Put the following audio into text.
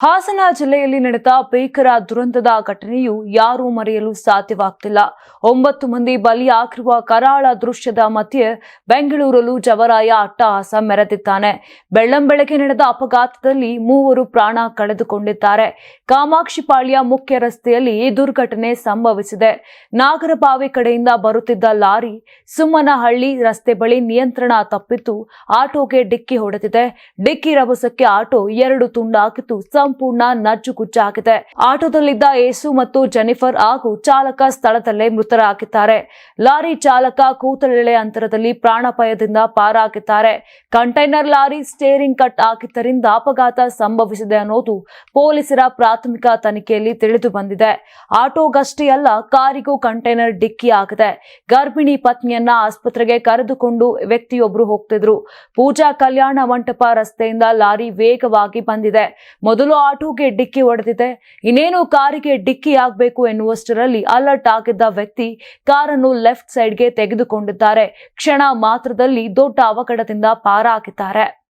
ಹಾಸನ ಜಿಲ್ಲೆಯಲ್ಲಿ ನಡೆದ ಭೀಕರ ದುರಂತದ ಘಟನೆಯು ಯಾರೂ ಮರೆಯಲು ಸಾಧ್ಯವಾಗ್ತಿಲ್ಲ. ಒಂಬತ್ತು ಮಂದಿ ಬಲಿಯಾಗಿರುವ ಕರಾಳ ದೃಶ್ಯದ ಮಧ್ಯೆ ಬೆಂಗಳೂರಲ್ಲೂ ಜವರಾಯ ಅಟ್ಟಹಾಸ ಮೆರೆದಿದ್ದಾನೆ. ಬೆಳ್ಳಂಬೆಳಗ್ಗೆ ನಡೆದ ಅಪಘಾತದಲ್ಲಿ ಮೂವರು ಪ್ರಾಣ ಕಳೆದುಕೊಂಡಿದ್ದಾರೆ. ಕಾಮಾಕ್ಷಿಪಾಳ್ಯ ಮುಖ್ಯ ರಸ್ತೆಯಲ್ಲಿ ಈ ದುರ್ಘಟನೆ ಸಂಭವಿಸಿದೆ. ನಾಗರಬಾವಿ ಕಡೆಯಿಂದ ಬರುತ್ತಿದ್ದ ಲಾರಿ ಸುಮ್ಮನಹಳ್ಳಿ ರಸ್ತೆ ಬಳಿ ನಿಯಂತ್ರಣ ತಪ್ಪಿತ್ತು ಆಟೋಗೆ ಡಿಕ್ಕಿ ಹೊಡೆದಿದೆ. ಡಿಕ್ಕಿ ರಭಸಕ್ಕೆ ಆಟೋ ಎರಡು ತುಂಡಾಗಿದ್ದು ಸಂಪೂರ್ಣ ಹಾಕಿದೆ ಆಟೋದಲ್ಲಿದ್ದ ಏಸು ಮತ್ತು ಜೆನಿಫರ್ ಹಾಗೂ ಚಾಲಕ ಸ್ಥಳದಲ್ಲೇ ಮೃತರಾಗಿದ್ದಾರೆ. ಲಾರಿ ಚಾಲಕ ಕೂತಲೆಳೆ ಅಂತರದಲ್ಲಿ ಪ್ರಾಣಾಪಾಯದಿಂದ ಪಾರಾಗಿದ್ದಾರೆ. ಕಂಟೈನರ್ ಲಾರಿ ಸ್ಟೇರಿಂಗ್ ಕಟ್ ಹಾಕಿದ್ದರಿಂದ ಅಪಘಾತ ಸಂಭವಿಸಿದೆ ಅನ್ನೋದು ಪೊಲೀಸರ ಪ್ರಾಥಮಿಕ ತನಿಖೆಯಲ್ಲಿ ತಿಳಿದು ಬಂದಿದೆ. ಆಟೋಗಷ್ಟೇ ಅಲ್ಲ ಕಾರಿಗೂ ಕಂಟೈನರ್ ಡಿಕ್ಕಿ ಆಗಿದೆ. ಗರ್ಭಿಣಿ ಪತ್ನಿಯನ್ನ ಆಸ್ಪತ್ರೆಗೆ ಕರೆದುಕೊಂಡು ವ್ಯಕ್ತಿಯೊಬ್ಬರು ಹೋಗ್ತಿದ್ರು. ಪೂಜಾ ಕಲ್ಯಾಣ ಮಂಟಪ ರಸ್ತೆಯಿಂದ ಲಾರಿ ವೇಗವಾಗಿ ಬಂದಿದೆ. ಮೊದಲು ಆಟೋಗೆ ಡಿಕ್ಕಿ ಹೊಡೆದಿದೆ. ಇನ್ನೇನು ಕಾರಿಗೆ ಡಿಕ್ಕಿ ಆಗಬೇಕು ಎನ್ನುವಷ್ಟರಲ್ಲಿ ಅಲರ್ಟ್ ಆಗಿದ್ದ ವ್ಯಕ್ತಿ ಕಾರನ್ನು ಲೆಫ್ಟ್ ಸೈಡ್ಗೆ ತೆಗೆದುಕೊಂಡಿದ್ದಾರೆ. ಕ್ಷಣ ಮಾತ್ರದಲ್ಲಿ ದೊಡ್ಡ ಅವಘಡದಿಂದ ಪಾರಾಗಿದ್ದಾರೆ.